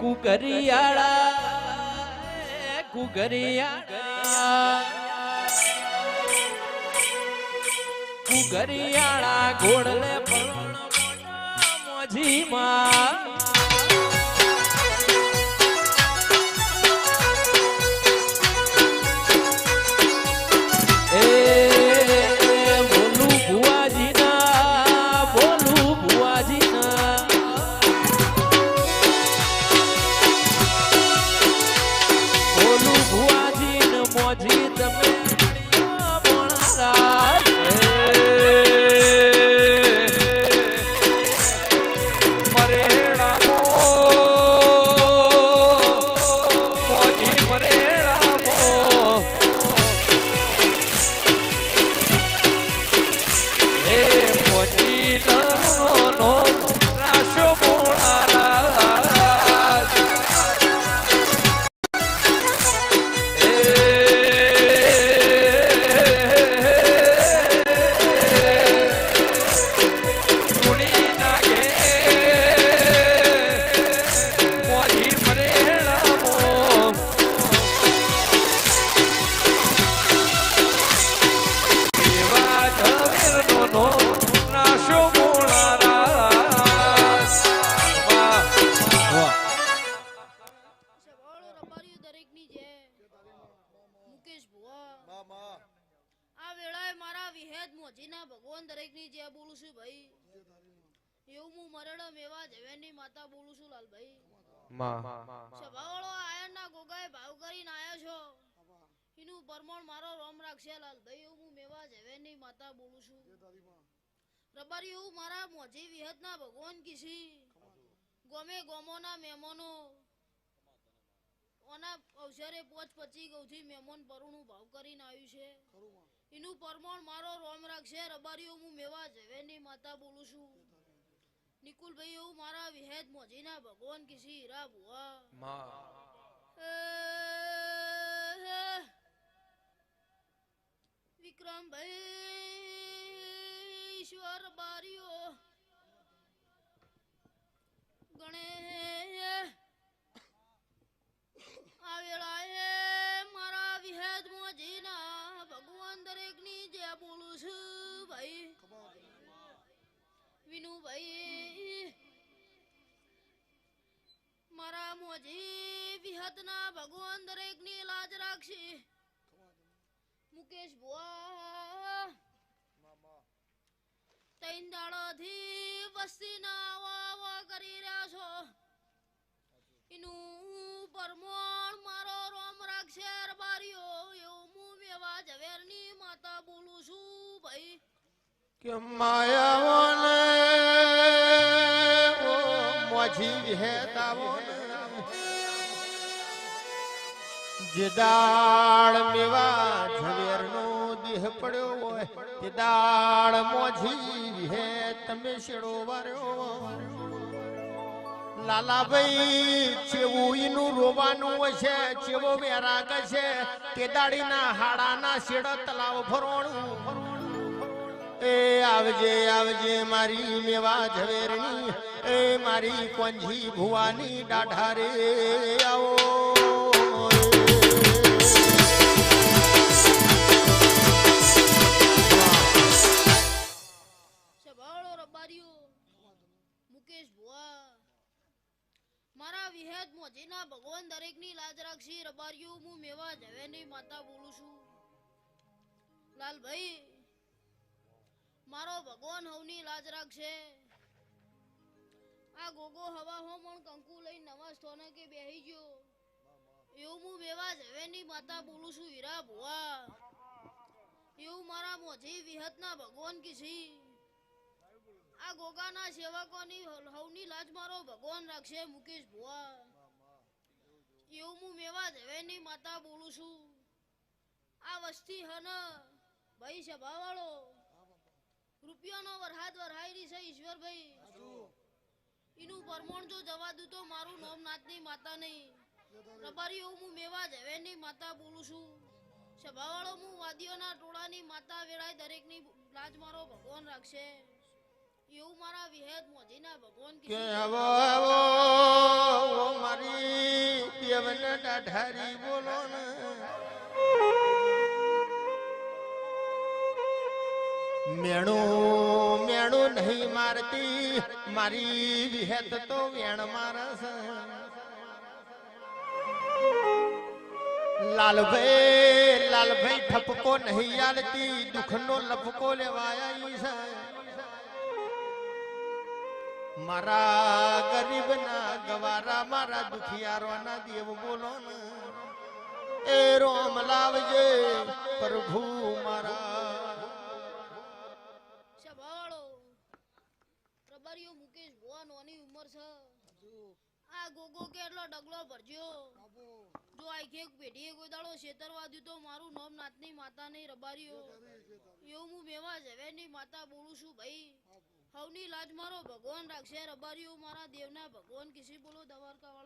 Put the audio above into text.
કુકરિયાળા કુકરિયાળા. કુકરિયાળા ઘોડલે પણ મોજીમાં મોજીના ભગવાન દરેકની જે બોલું છું ભાઈ. એવું હું મરડમ મેવા જવેરની માતા બોલું છું લાલભાઈ. સભાવાળો આયરના ગોગાએ ભાવ કરીને આવ્યો છો. એનું પરમણ મારો રોમ રાખશે લાલભાઈ. એવું હું મેવા જવેરની માતા બોલું છું. રબારી એવું મારા મોજી વિહતના ભગવાન કીસી ગમે ગોમોના મહેમાનો. ઓના અવસરે પોચ પચી ગૌથી મહેમાન પરુણું ભાવ કરીને આવ્યું છે. એનું પરમાણ મારો રોમ રાખશે રબારીઓ હું મેવા ઝવેરની માતા બોલું છું. નિકુલભાઈ એવું મારા વિહેદ મોજીના ભગવાન કિસી હીરા બુઆ વિક્રમભાઈ ઈશ્વર બારીઓ. બોલું છું ભાઈ. વિનુભાઈ, મારા મોજી વિહતના ભગવાન દરેકની લાજ રાખશે. મુકેશ ભુવા તૈન દાડાથી વસ્તીના આવા આવા કરી રહ્યા છો. એનું પરમોણ મારો રોમ રાખશે રબારીઓ એવું મું વેવા ભાઈ કે માયાઓને ઓ મોજી વિહેતાઓને જે દાળ મેવા ઝવેરનો દેહ પડ્યો હોય, તે મોજી હે તમે શેડો વાર્યો. લાલાભાઈ, ચેવું ઈનું રોવાનું હશે, ચેવો વેરાગ હાડાના શેડો તલાવ ભરોણું એ આવજે આવજે મારી મેવા ઝવેરની એ મારી કોંજી ભુવાની રે, આવો. મુકેશ ભુવા. મારા વિહેદ મોજીના ભગવાન દરેકની લાજ રાખશી. રબારીઓ, હું મેવા જવેની માતા બોલું છું. લાલભાઈ મારો ભગવાન હવની લાજ રાખશે આ ગોગો હવા હો પણ કંકુ લઈ નવા સ્થાને કે બેહી ગયો. એવું હું બેવા જવેની માતા બોલું છું હીરા ભુવા. એવું મારા મોજી વિહતના ભગવાન કીધી આ ગોગાના સેવકોની હવની લાજ મારો ભગવાન રાખશે મુકેશ ભુવા. એવું હું મેવા ઝવેરની માતા બોલું છું. આ વસ્તી હન ભાઈ સભાવાળો રૂપિયાનો વરહાદ વરહાયરી છે ઈશ્વરભાઈ. એનું પરમણ જો જવા દઉં તો મારું નામ નાથની માતા નહીં. રબારી હું મેવા ઝવેરની માતા બોલું છું. સભાવાળો હું વાદીઓના ટોળાની માતા વેળાએ દરેકની લાજ મારો ભગવાન રાખશે. એવું મારા વિહેદ મોજીના ભગવાન કે. આવો આવો મારી અઢારી બોલો ને. મેણું મેણું નહીં મારતી, મારી વિહેત તો વેણ મારસ લાલભાઈ લાલભાઈ ઠપકો નહીં આલતી, દુઃખનો લપકો લેવાયા મારા ગરીબ ના ગવારા, મારા દુખિયારોના દેવ બોલો એ રોમ લાવજે પ્રભુ મારા સભાવાળો રબારીઓ મુકેશ ભુવા છે? આ ગોગો કેટલો ડગલો ભરજો જો આ ઘેક પેઢીએ કોઈ દાડો છેતરવા દીધો મારું નામ નાતની માતા નહીં રબારીઓ. એવું હું મેવા ઝવેરની માતા બોલું છું ભાઈ. હવની લાજ મારો ભગવાન રાખશે, રબારીઓ મારા દેવના ભગવાન. કિસી બોલો દવારકા